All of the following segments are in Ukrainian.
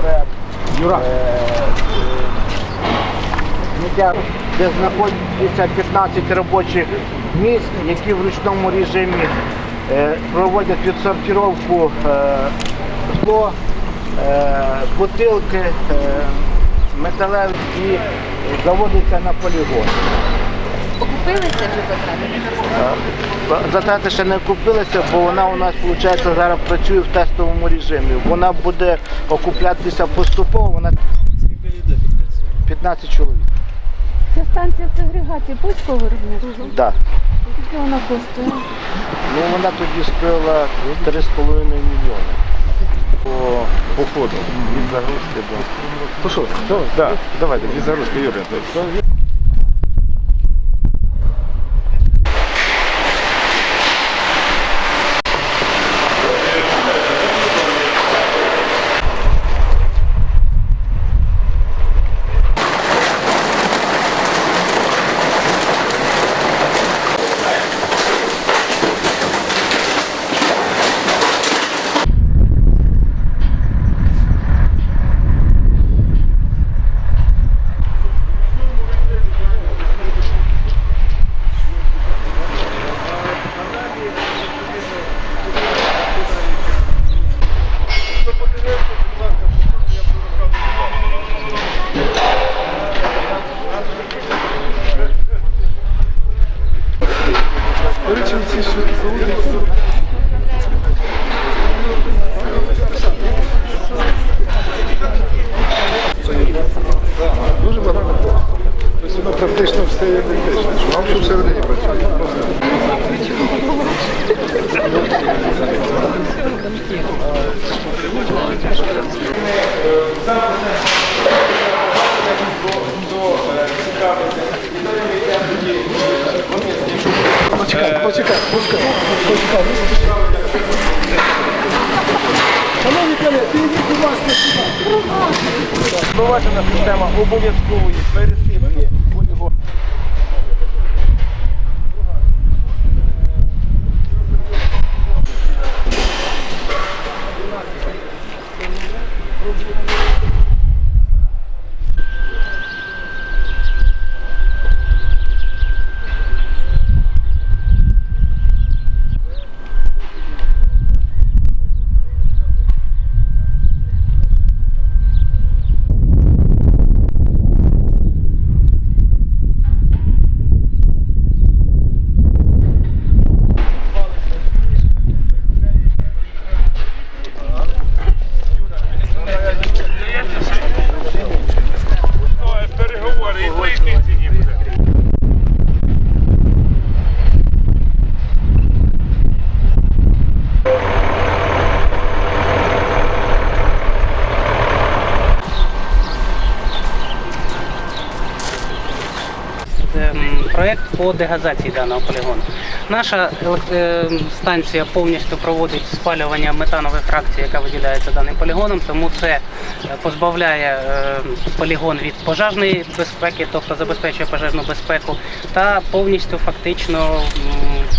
проект. Юра. Е, е, де знаходиться 15 робочих місць, які в ручному режимі е, проводять відсортировку скло, бутилки, металеві і заводиться на полігон. Окупилися вже затрати? Затрати ще не купилися, бо вона у нас виходить зараз працює в тестовому режимі. Вона буде окуплятися поступово, вона 15 чоловік. Це станція сегрегації польського виробництва. Да. Скільки вона коштує? Ну вона тоді стоїла 3,5 мільйони. По, по ходу. Від загрузки до. Що, давайте, без загрузки, Юрій. Дуже багато. Тобто воно практично все ідентичне. Вам що всередині працює. Почекай, Шановні колеги, підійдіть, будь ласка, сюди. По дегазації даного полігону. Наша ем, станція повністю проводить спалювання метанової фракції, яка виділяється даним полігоном, тому це е, позбавляє ем, полігон від пожежної безпеки, тобто забезпечує пожежну безпеку, та повністю фактично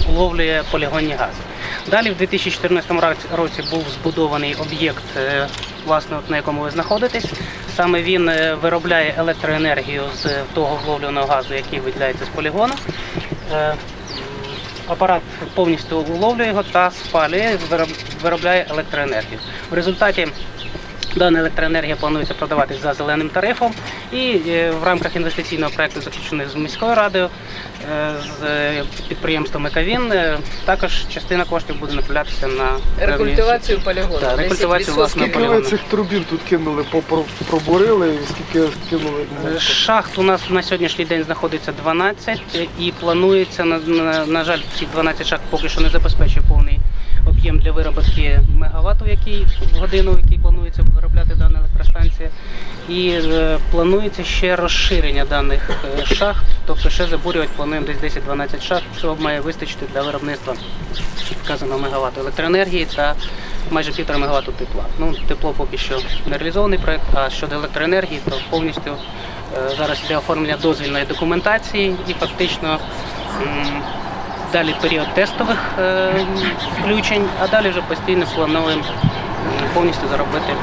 уловлює полігонні гази. Далі в 2014 році- був збудований об'єкт, е, власне, на якому ви знаходитесь. Саме він е, виробляє електроенергію з того вловленого газу, який виділяється з полігону. Е, Апарат повністю уловлює його та спалює, вироб- виробляє електроенергію. В результаті Дана електроенергія планується продаватись за зеленим тарифом, і е, в рамках інвестиційного проекту, заключеного з міською радою, е, з підприємством Екавін, е, також частина коштів буде направлятися на Рекультивацію полігону. Так, рекультивацію 10% власного Скільки полігону. цих трубін тут кинули, пробурили, скільки кинули? Шахт у нас на сьогоднішній день знаходиться 12 і планується, на, на, на жаль, ці 12 шахт поки що не забезпечує повний об'єм для виробітки мегаватту, який в годину, який планується виробляти. І е, планується ще розширення даних е, шахт, тобто ще забурювати плануємо десь 10-12 шахт. Цього має вистачити для виробництва вказаного мегаватту електроенергії та майже півтора мегаватту тепла. Ну, тепло поки що не реалізований проект, а щодо електроенергії, то повністю е, зараз йде оформлення дозвільної документації і фактично далі період тестових включень, а далі вже постійно плануємо повністю заробити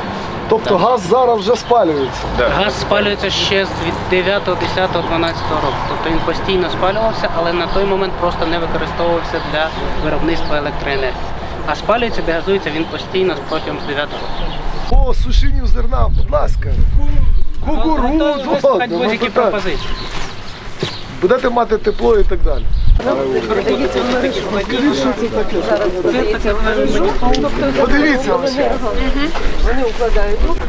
Тобто газ зараз вже спалюється. Газ спалюється ще з 9, 10, 12 року. Тобто він постійно спалювався, але на той момент просто не використовувався для виробництва електроенергії. А спалюється, газується він постійно протягом з 9 року. По сушінню зерна, будь ласка. Готовий Кукурудзу. ну, будь-які пропозиції. Будете мати тепло і так далі. Подивіться ось. Вони укладають руки.